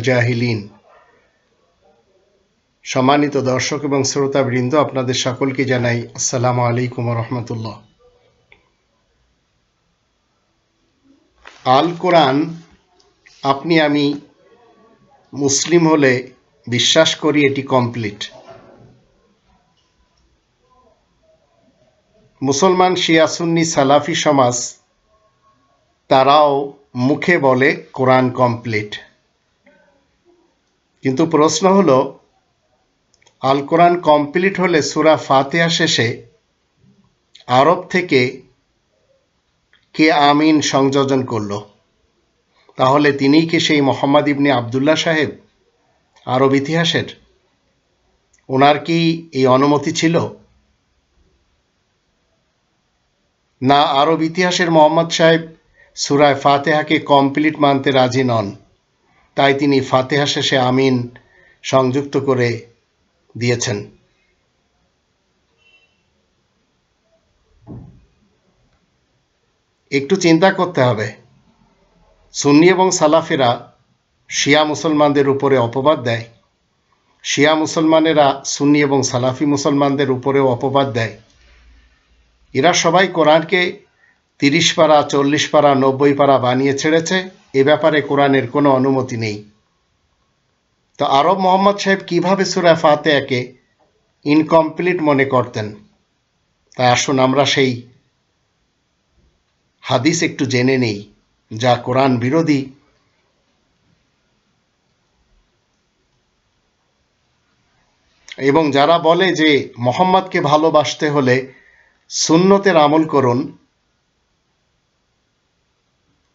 জাহিলিন। সম্মানিত দর্শক এবং শ্রোতাবৃন্দ, আপনাদের সকলকে জানাই আসসালামু আলাইকুম রহমতুল্লাহ। আল কোরআন, আপনি আমি মুসলিম হলে বিশ্বাস করি এটি কমপ্লিট। মুসলমান শিয়াসুন্নি সালাফি সমাজ, তারাও মুখে বলে কোরআন কমপ্লিট। কিন্তু প্রশ্ন হলো আল কোরআন কমপ্লিট হলে সুরা ফাতেহা শেষে আরব থেকে কে আমিন সংযোজন করল? তাহলে তিনিই কি সেই মোহাম্মদ ইবনে আবদুল্লাহ সাহেব আরব ইতিহাসের? ওনার কি এই অনুমতি ছিল? না আরব ইতিহাসের মোহাম্মদ সাহেব সুরায় ফাতেহাকে কমপ্লিট মানতে রাজি নন। তাই তিনি ফাতেহা শেষে আমিন সংযুক্ত করে দিয়েছেন। একটু চিন্তা করতে হবে। সুন্নি এবং সালাফেরা শিয়া মুসলমানদের উপরে অপবাদ দেয়। শিয়া মুসলমানেরা সুন্নি এবং সালাফি মুসলমানদের উপরেও অপবাদ দেয়। এরা সবাই কোরআনকে তিরিশ পারা, চল্লিশ পারা, নব্বই পারা বানিয়ে ছেড়েছে। এ ব্যাপারে কোরআনের কোনো অনুমতি নেই। তো আরব মোহাম্মদ সাহেব কীভাবে সুরা ফাতেয়াকে ইনকমপ্লিট মনে করতেন? তাই আসুন আমরা সেই হাদিস একটু জেনে নেই, যা কোরআন বিরোধী। এবং যারা বলে যে মোহাম্মদকে ভালোবাসতে হলে সুন্নতের আমল করুন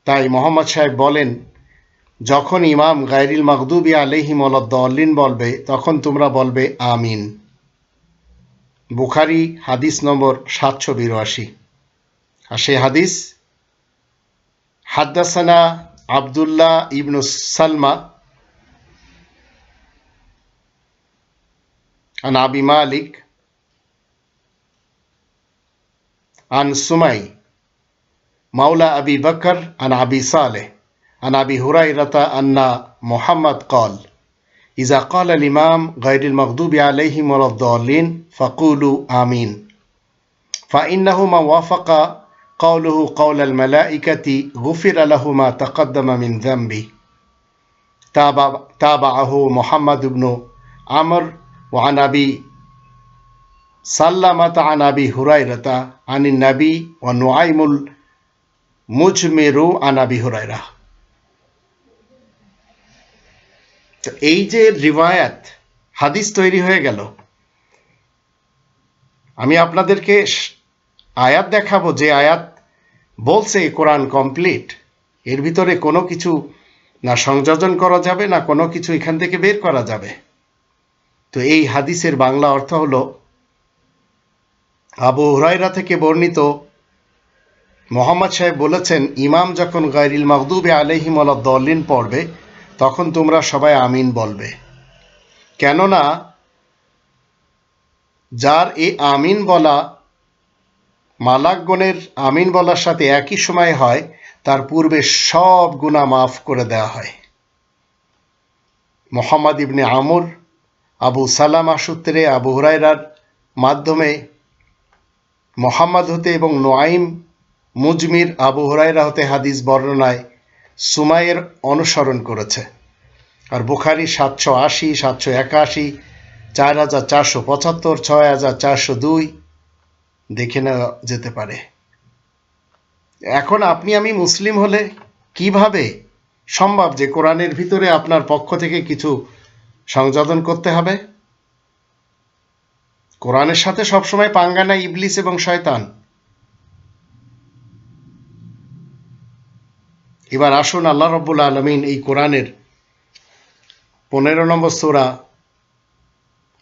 তাই মোহাম্মদ সাহেব বলেন যখন ইমাম গাইরিল মকদুবি আলহিম দলিন বলবে তখন তোমরা বলবে আমিন বুখারি হাদিস নম্বর সাতশো বিরাশি আর সে হাদিস হাদ্দাসানা আবদুল্লাহ ইবনু সালমা عن أبي مالك عن سمي مولى أبي بكر عن أبي صالح عن أبي هريرة أن محمد قال إذا قال الإمام غير المغضوب عليهم ولا الضالين فقولوا آمين. فإنه من وافق قوله قول الملائكة غفر له ما تقدم من ذنبه تابع تابعه محمد بن عمرو وعن أبي سلمة عن أبي هريرة عن النبي ونعيم মুজমেরু আনাবি হরাইরা তো এই যে রিবায়াত হাদিস তৈরি হয়ে গেল। আমি আপনাদেরকে আয়াত দেখাবো, যে আয়াত বলছে কোরআন কমপ্লিট। এর ভিতরে কোনো কিছু না সংযোজন করা যাবে, না কোনো কিছু এখান থেকে বের করা যাবে। তো এই হাদিসের বাংলা অর্থ হল, আবু হরাইরা থেকে বর্ণিত মোহাম্মদ সাহেব বলেছেন, ইমাম যখন গাইরিল মকদুবে আলহিম দলিন পড়বে, তখন তোমরা সবাই আমিন বলবে। কেননা, যার এই আমিন বলা, মালাকগণের আমিন বলার সাথে একই সময় হয়, তার পূর্বে সব গুণা মাফ করে দেওয়া হয়। মোহাম্মদ ইবনে আমর, আবু সালামা সূত্রে আবু হুরাইরার মাধ্যমে মোহাম্মদ হতে এবং নোয়াইম মুজমির আবু হুরাইরা হতে হাদিস বর্ণনায় সুমাইয়ের অনুসরণ করেছে। আর বুখারি সাতশো আশি, সাতশো একাশি, চার হাজার চারশো পঁচাত্তর, ছয় হাজার চারশো দুই দেখে নেওয়া যেতে পারে। এখন আপনি আমি মুসলিম হলে কীভাবে সম্ভব যে কোরআনের ভিতরে আপনার পক্ষ থেকে কিছু সংযোজন করতে হবে? কোরআনের সাথে সবসময় পাঙ্গানা ইবলিস এবং শয়তান। এবার আসুন আল্লাহ রব্বুল আলমিন এই কোরআনের পনেরো নম্বর সোরা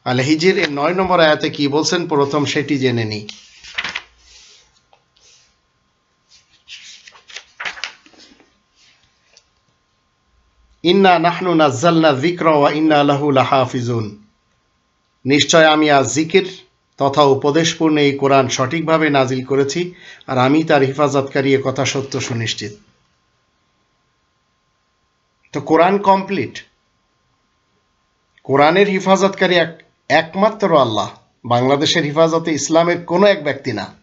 আল হিজির এর নয় নম্বর আয়াতে কি বলছেন? প্রথম সেটি জেনে নিই। ইন্না নাহনু নাজ্জালনা যিকরা ওয়া ইন্না লাহু লাহাফিজুন। নিশ্চয় আমি আজ জিকির তথা উপদেশপূর্ণ এই কোরআন সঠিকভাবে নাজিল করেছি আর আমি তার হেফাজতকারী কথা সত্য সুনিশ্চিত। তো কোরআন কমপ্লিট। কোরআনের হিফাজতকারী এক, একমাত্র আল্লাহ। বাংলাদেশের হিফাজতে ইসলামের কোনো এক ব্যক্তি না।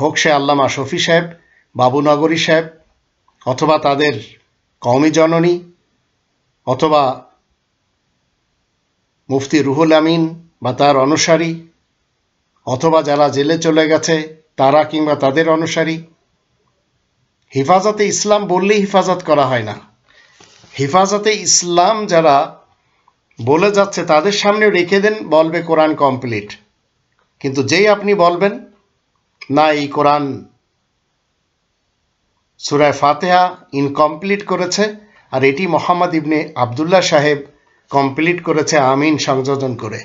হোক সে আল্লামা শফি সাহেব বাবুনগরী সাহেব, অথবা তাদের কওমি জননী, অথবা মুফতি রুহুল আমিন বা তার অনুসারী, অথবা যারা জেলে চলে গেছে, তারা কিংবা তাদের অনুসারী। হিফাজতে ইসলাম বললেই হিফাজত করা হয় না। হিফাজতে ইসলাম যারা বলে যাচ্ছে, তাদের সামনে রেখে দেন, বলবে কোরআন কমপ্লিট। কিন্তু যেই আপনি বলবেন, না, এই কোরআন সুরায় ফাতেহা ইনকমপ্লিট করেছে, আর এটি মোহাম্মদ ইবনে আবদুল্লাহ সাহেব কমপ্লিট করেছে, আমিন, সংযোজন করে।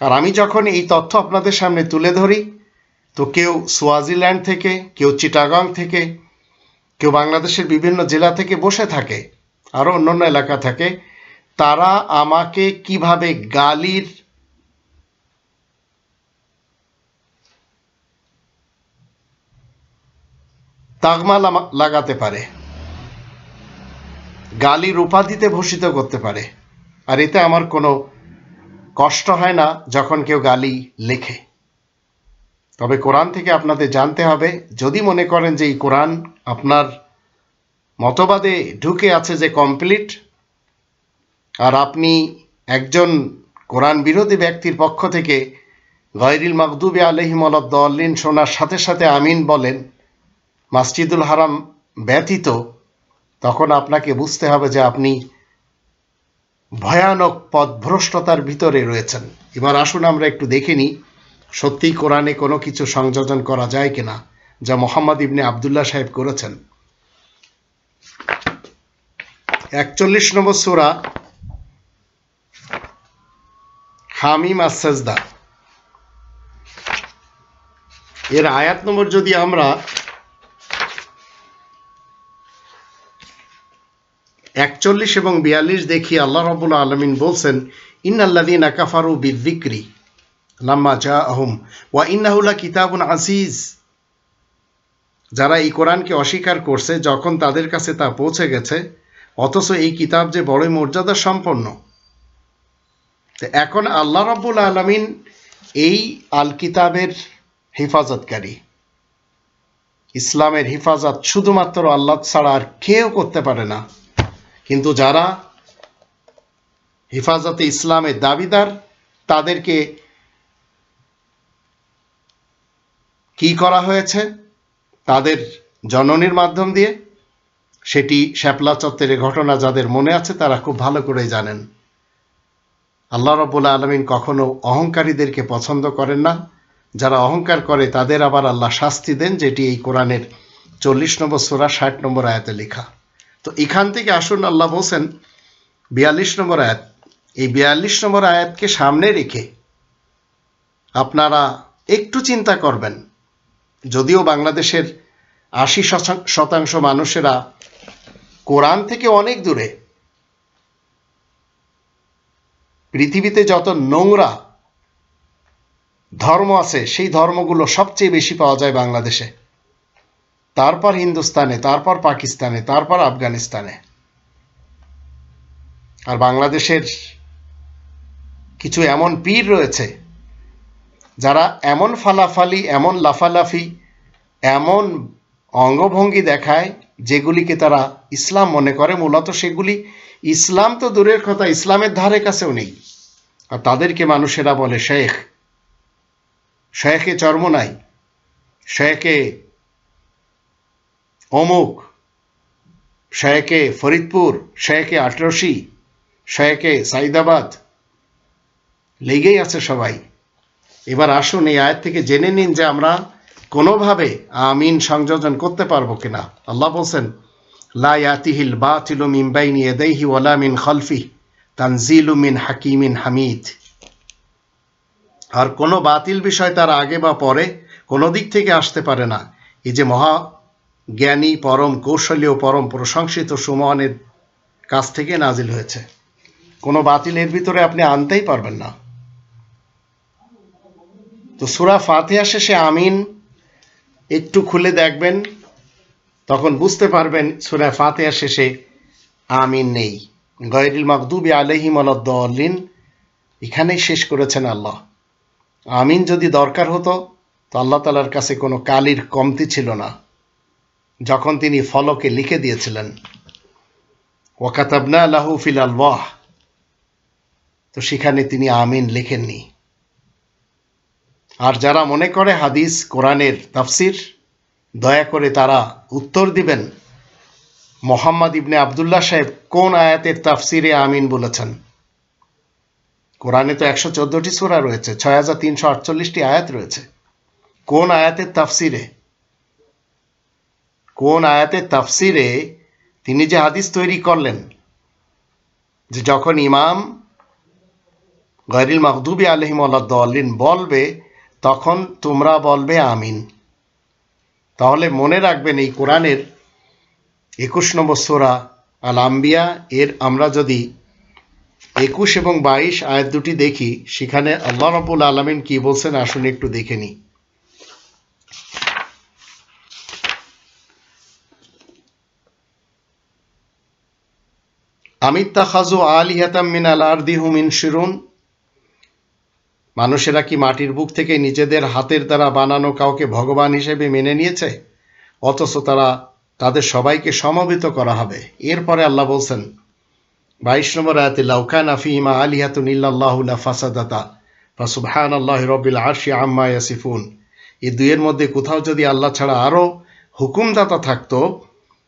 আর আমি যখন এই তথ্য আপনাদের সামনে তুলে ধরি, তো কেউ সোয়াজিল্যান্ড থেকে, কেউ চিটাগং থেকে কেউ বাংলাদেশের বিভিন্ন জেলা থেকে বসে থাকে, আরও অন্যান্য এলাকা থাকে, তারা আমাকে কীভাবে গালির তাগমা লাগাতে পারে, গালির উপাধিতে ভূষিত করতে পারে। আর এতে আমার কোনো কষ্ট হয় না যখন কেউ গালি লেখে। তবে কোরআন থেকে আপনাদের জানতে হবে, যদি মনে করেন যে এই কোরআন আপনার মতবাদে ঢুকে আছে যে কমপ্লিট আর আপনি একজন কোরআন বিরোধী ব্যক্তির পক্ষ থেকে গয়রিল মকদুবে আলহিম দলিন শোনার সাথে সাথে আমিন বলেন, মাসজিদুল হারাম ব্যতীত, তখন আপনাকে বুঝতে হবে যে আপনি ভয়ানক পথভ্রষ্টতার ভিতরে রয়েছেন। এবার আসুন আমরা একটু দেখে নিই সত্যিই কোরআনে কোনো কিছু সংযোজন করা যায় কিনা, যা মোহাম্মদ ইবনে আবদুল্লাহ সাহেব করেছেন। একচল্লিশ নম্বর সুরা হামিম আসাজদা এর আয়াত নম্বর যদি আমরা একচল্লিশ এবং বিয়াল্লিশ দেখি, আল্লাহ রবুল আলমিন বলছেন ইন ইন্নাল্লাদিন আকাফারু বিদ্দিক্রি। লাম্মা জা আহম ওয়া ইন্নাহুল্লা কিতাবুন আজিজ যারা এই কোরআনকে অস্বীকার করছে, যখন তাদের কাছে তা পৌঁছে গেছে, অথচ এই কিতাব যে বড়ই মর্যাদা সম্পন্ন এখন আল্লাহ রব্বুল আলমিন এই আল কিতাবের হেফাজতকারী। ইসলামের হেফাজত শুধুমাত্র আল্লাহ ছাড়া আর কেউ করতে পারে না। কিন্তু যারা হেফাজতে ইসলামের দাবিদার, তাদেরকে কি করা হয়েছে? তাদের জননীর মাধ্যম দিয়ে। সেটি শ্যাপলা চত্বরের ঘটনা যাদের মনে আছে, তারা খুব ভালো করেই জানেন। আল্লাহ রব্বুল্লা আলমিন কখনো অহংকারীদেরকে পছন্দ করেন না। যারা অহংকার করে, তাদের আবার আল্লাহ শাস্তি দেন, যেটি এই কোরআনের চল্লিশ নম্বর সোরা, ষাট নম্বর আয়াতে লেখা। তো এখান থেকে আসুন, আল্লাহ বলছেন, বিয়াল্লিশ নম্বর আয়াত। এই বিয়াল্লিশ নম্বর আয়াতকে সামনে রেখে আপনারা একটু চিন্তা করবেন। যদিও বাংলাদেশের আশি শতাংশ মানুষেরা কোরআন থেকে অনেক দূরে, পৃথিবীতে যত নোংরা ধর্ম আছে, সেই ধর্মগুলো সবচেয়ে বেশি পাওয়া যায় বাংলাদেশে। তারপর হিন্দুস্তানে, তারপর পাকিস্তানে, তারপর আফগানিস্তানে। আর বাংলাদেশের কিছু এমন পীর রয়েছে যারা এমন ফালাফালি, এমন লাফালাফি, এমন অঙ্গভঙ্গি দেখায় যেগুলিকে তারা ইসলাম মনে করে, মূলত সেগুলি ইসলাম তো দূরের কথা, ইসলামের ধারে কাছেও নেই। আর তাদেরকে মানুষেরা বলে শেখ। শেখে চর্ম নাই, শেখে অমুক, শেখে ফরিদপুর, শেখে আটরশি শেখে সাইদাবাদ, লেগেই আছে সবাই। এবার আসুন এই আয়াত থেকে জেনে নিন যে আমরা কোনোভাবে আমিন সংযোজন করতে পারব কিনা। আল্লাহ বলছেন, লা বাতিলু মিন বাইনি ইয়াদাইহি ওয়ালা খালফি মিন হাকিমিন হামিদ। আর কোনো বাতিল বিষয় তার আগে বা পরে কোনো দিক থেকে আসতে পারে না। এই যে মহা জ্ঞানী, পরম কৌশলী ও পরম প্রশংসিত সুমনের কাছ থেকে নাজিল হয়েছে। কোনো বাতিলের ভিতরে আপনি আনতেই পারবেন না। তো সুরা ফাতিহা শেষে আমিন একটু খুলে দেখবেন, তখন বুঝতে পারবেন সুরা ফাতেহার শেষে আমিন নেই। গয়রিল মাকদুবি আলহিম আলদ্দিন এখানেই শেষ করেছেন আল্লাহ। আমিন যদি দরকার হতো, তো আল্লাহ তালার কাছে কোনো কালির কমতি ছিল না, যখন তিনি ফলকে লিখে দিয়েছিলেন। ওয়াকাতাবনা আল্লাহ ফিল আলওয়াহ, তো সেখানে তিনি আমিন লেখেননি। আর যারা মনে করে হাদিস কোরআনের তাফসির, দয়া করে তারা উত্তর দিবেন, মোহাম্মদ ইবনে আবদুল্লাহ সাহেব কোন আয়াতের তাফসিরে আমিন বলেছেন? কোরআনে তো একশো চোদ্দটি সোরা রয়েছে, ছয় হাজার তিনশো আটচল্লিশটি আয়াত রয়েছে। কোন আয়াতের তাফসিরে? কোন আয়াতের তাফসিরে তিনি যে হাদিস তৈরি করলেন, যে যখন ইমাম গরিল মখদুবি আলহিম আল্লাহ্লিন বলবে তখন তোমরা বলবে আমিন। তাহলে মনে রাখবেন এই কোরআনের একুশ নম্বর সোরা আল আম্বিয়া এর আমরা যদি একুশ এবং বাইশ আয়াত দুটি দেখি, সেখানে আল্লাহ রবুল আলমিন কি বলছেন আসুন একটু দেখে নিই। আমিত্তা খাজু আলিহাতাম মিন আল আরদি হুমিন শিরুন মানুষেরা কি মাটির বুক থেকে নিজেদের হাতের দ্বারা বানানো কাউকে ভগবান হিসেবে মেনে নিয়েছে? অথচ তারা তাদের সবাইকে সমবেত করা হবে। এরপরে আল্লাহ বলছেন, বাইশ নম্বর আয়াতে লাউকান আফিহিমা আলিহাতুন ইল্লাল্লাহুল্লা ফাসাদাতা ফাসুবহান আল্লাহ রবিল আরশি আম্মা ইয়াসিফুন। এই দুইয়ের মধ্যে কোথাও যদি আল্লাহ ছাড়া আরও হুকুমদাতা থাকতো,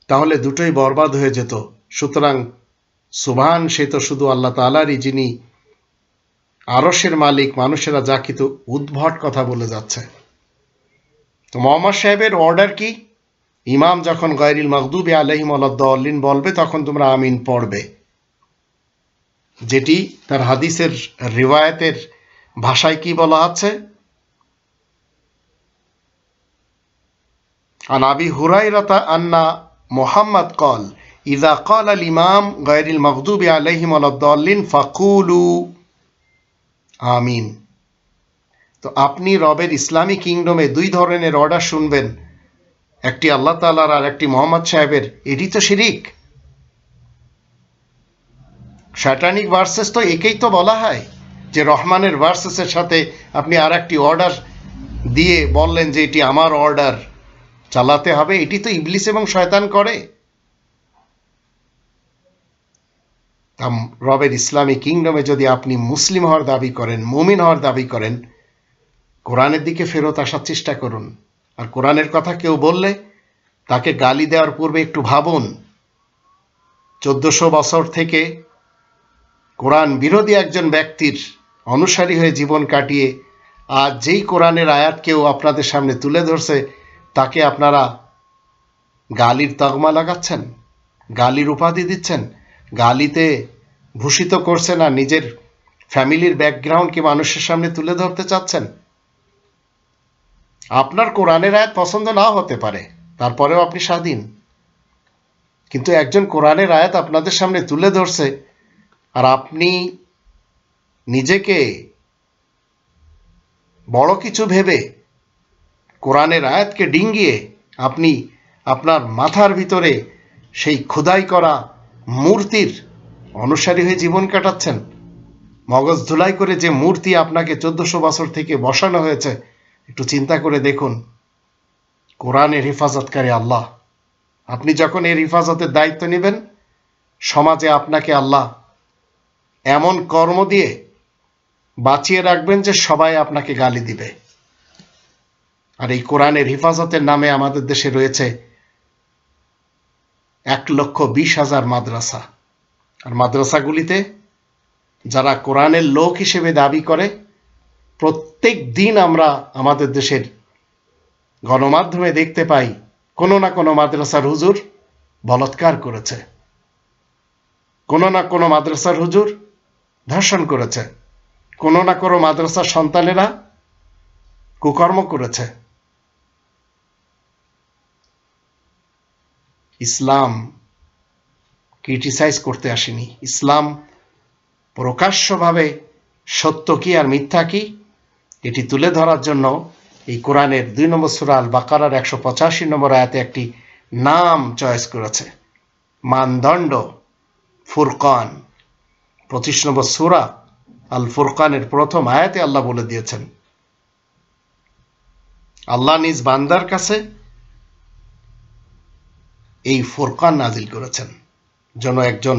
তাহলে দুটোই বরবাদ হয়ে যেত। সুতরাং সুবহান সে তো শুধু আল্লাহ তালারই যিনি আরসের মালিক মানুষেরা যা কিন্তু উদ্ভট কথা বলে যাচ্ছে তো মোহাম্মদ সাহেবের অর্ডার কি ইমাম যখন গয়রিল মকদুবে আলহিম আল্লাহ্লিন বলবে তখন তোমরা আমিন পড়বে যেটি তার হাদিসের রিওয়ায়তের ভাষায় কি বলা আছে عن أبي هريرة أن محمد قال إذا قال الإمام غير المغضوب عليهم ولا الضالين فقولوا আমিন। তো আপনি রবের ইসলামী কিংডমে দুই ধরনের অর্ডার শুনবেন। একটি আল্লাহ তালার আর একটি মোহাম্মদ সাহেবের। এটি তো শিরিক। শ্যাটানিক ভার্সেস তো একেই তো বলা হয় যে রহমানের ভার্সেসের সাথে আপনি আর একটি অর্ডার দিয়ে বললেন যে এটি আমার অর্ডার চালাতে হবে। এটি তো ইবলিস এবং শয়তান করে। রবের ইসলামী কিংডমে যদি আপনি মুসলিম হওয়ার দাবি করেন, মুমিন হওয়ার দাবি করেন, কোরআনের দিকে ফেরত আসার চেষ্টা করুন। আর কোরআনের কথা কেউ বললে তাকে গালি দেওয়ার পূর্বে একটু ভাবুন। চোদ্দশো বছর থেকে কোরআন বিরোধী একজন ব্যক্তির অনুসারী হয়ে জীবন কাটিয়ে আর যেই কোরআনের আয়াত কেউ আপনাদের সামনে তুলে ধরছে, তাকে আপনারা গালির তগমা লাগাচ্ছেন, গালির উপাধি দিচ্ছেন গালিতে ভূষিত করছেন আর নিজের ফ্যামিলির ব্যাকগ্রাউন্ডকে মানুষের সামনে তুলে ধরতে চাচ্ছেন? আপনার কোরআনের আয়াত পছন্দ না হতে পারে, তারপরেও আপনি স্বাধীন। কিন্তু একজন কোরআনের আয়াত আপনাদের সামনে তুলে ধরছে আর আপনি নিজেকে বড় কিছু ভেবে কোরআনের আয়াতকে ডিঙ্গিয়ে আপনি আপনার মাথার ভিতরে সেই খোদাই করা মূর্তির অনুসারী হয়ে জীবন কাটাচ্ছেন। মগজ ধুলাই করে যে মূর্তি আপনাকে চোদ্দশো বছর থেকে বসানো হয়েছে, একটু চিন্তা করে দেখুন। কোরআনের হেফাজতকারী আল্লাহ। আপনি যখন এর হেফাজতের দায়িত্ব নেবেন, সমাজে আপনাকে আল্লাহ এমন কর্ম দিয়ে বাঁচিয়ে রাখবেন যে সবাই আপনাকে গালি দিবে। আর এই কোরআনের হেফাজতের নামে আমাদের দেশে রয়েছে এক লক্ষ বিশ হাজার মাদ্রাসা। আর মাদ্রাসাগুলিতে যারা কোরআনের লোক হিসেবে দাবি করে, প্রত্যেক দিন আমরা আমাদের দেশের গণমাধ্যমে দেখতে পাই, কোনো না কোনো মাদ্রাসার হুজুর বলৎকার করেছে। কোনো না কোনো মাদ্রাসার হুজুর ধর্ষণ করেছে। কোনো না কোনো মাদ্রাসার সন্তানেরা কুকর্ম করেছে। ইসলাম ক্রিটিসাইজ করতে আসেনি। ইসলাম প্রকাশ্যভাবে সত্য কি আর মিথ্যা কি, এটি তুলে ধরার জন্য এই কোরআনের দুই নম্বর সুরাল বাকারার একশো পঁচাশি নম্বর আয়াতে একটি নাম চয়েস করেছে। মানদণ্ড ফুরকান। পঁচিশ নম্বর সুরা আল ফুরকানের প্রথম আয়াতে আল্লাহ বলে দিয়েছেন, আল্লাহ নিজ বান্দার কাছে এই ফোরকান নাজিল করেছেন। যেন একজন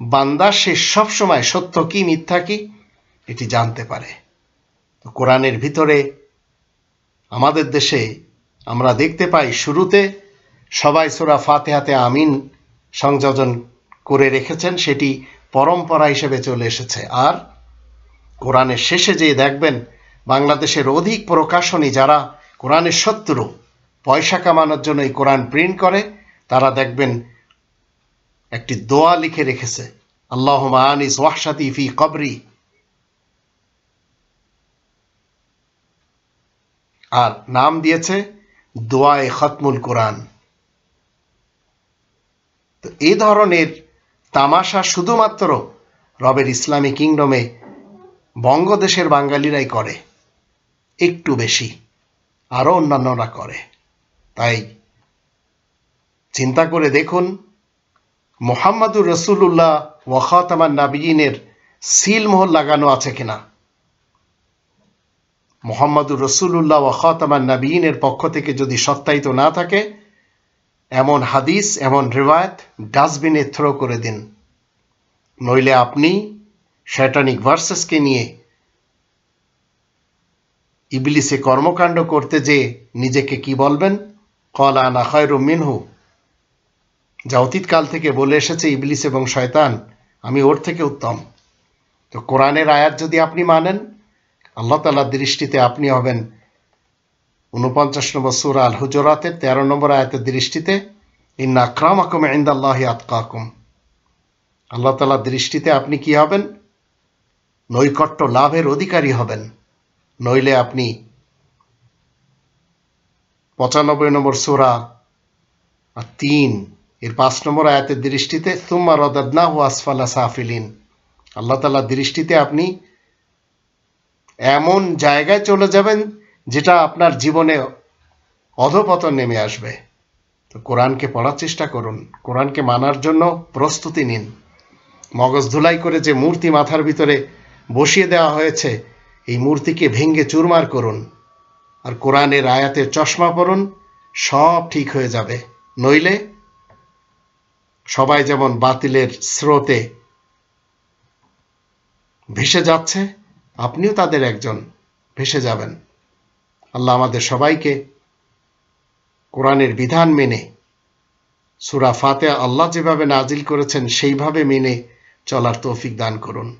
বান্দা সে সবসময় সত্য কি, মিথ্যা কি, এটি জানতে পারে। তো কোরআনের ভিতরে আমাদের দেশে আমরা দেখতে পাই, শুরুতে সবাই সোরা ফাতেহাতে আমিন সংযোজন করে রেখেছেন, সেটি পরম্পরা হিসেবে চলে এসেছে। আর কোরআনের শেষে যে দেখবেন, বাংলাদেশের অধিক প্রকাশনী যারা কোরআনের শত্রু, পয়সা কামানোর জন্য এই কোরআন প্রিন্ট করে তারা দেখবেন একটি দোয়া লিখে রেখেছে। আল্লাহ আনিস ওয়াহসাতি ফি কবরি। আর নাম দিয়েছে দোয়ায় খতমুল কোরআন। তো এই ধরনের তামাশা শুধুমাত্র রবের ইসলামী কিংডমে বঙ্গদেশের বাঙালিরাই করে, একটু বেশি, আরও অন্যান্যরা করে। তাই চিন্তা করে দেখুন, মোহাম্মদুর রসুল্লাহ ওয়াখাতামান নাবিয়িনের সিলমোহর লাগানো আছে কিনা? মোহাম্মদুর রসুল্লাহ ওয়াখাতামান নাবিয়িনের পক্ষ থেকে যদি সত্যায়িত না থাকে, এমন হাদিস, এমন রেওয়ায়ত ডাস্টবিনে থ্রো করে দিন। নইলে আপনি শ্যাটানিক ভার্সেসকে নিয়ে ইবলিসে কর্মকাণ্ড করতে যে নিজেকে কি বলবেন? কল আনা খয়রু মিনহু। যা অতীতকাল থেকে বলে এসেছে ইবলিস এবং শয়তান, আমি ওর থেকে উত্তম। তো কোরআনের আয়াত যদি আপনি মানেন, আল্লাহ তালার দৃষ্টিতে আপনি হবেন উনপঞ্চাশ নম্বর সুরা আল হুজরাতের তেরো নম্বর আয়াতের দৃষ্টিতে, ইন্না আক্রাম আকুম ইন্দাল্লাহ আতকাকুম। আল্লাহ তালার দৃষ্টিতে আপনি কি হবেন? নৈকট্য লাভের অধিকারী হবেন। নইলে আপনি পঁচানব্বই নম্বর সুরা আর তিন এর পাঁচ নম্বর আয়াতের দৃষ্টিতে তুম্মা রদাদনা ও আসফালা সাফিলিন। আল্লাহ তালার দৃষ্টিতে আপনি এমন জায়গায় চলে যাবেন যেটা আপনার জীবনে অধপতন নেমে আসবে। তো কোরআনকে পড়ার চেষ্টা করুন, কোরআনকে মানার জন্য প্রস্তুতি নিন। মগজ ধুলাই করে যে মূর্তি মাথার ভিতরে বসিয়ে দেওয়া হয়েছে, এই মূর্তিকে ভেঙ্গে চুরমার করুন। আর কোরআনের আয়াতের চশমা পরুন, সব ঠিক হয়ে যাবে। নইলে সবাই যেমন বাতিলের স্রোতে ভেসে যাচ্ছে, আপনিও তাদের একজন, ভেসে যাবেন। আল্লাহ আমাদের সবাইকে কোরআনের বিধান মেনে, সুরা ফাতে আল্লাহ যেভাবে নাজিল করেছেন সেইভাবে মেনে চলার তৌফিক দান করুন।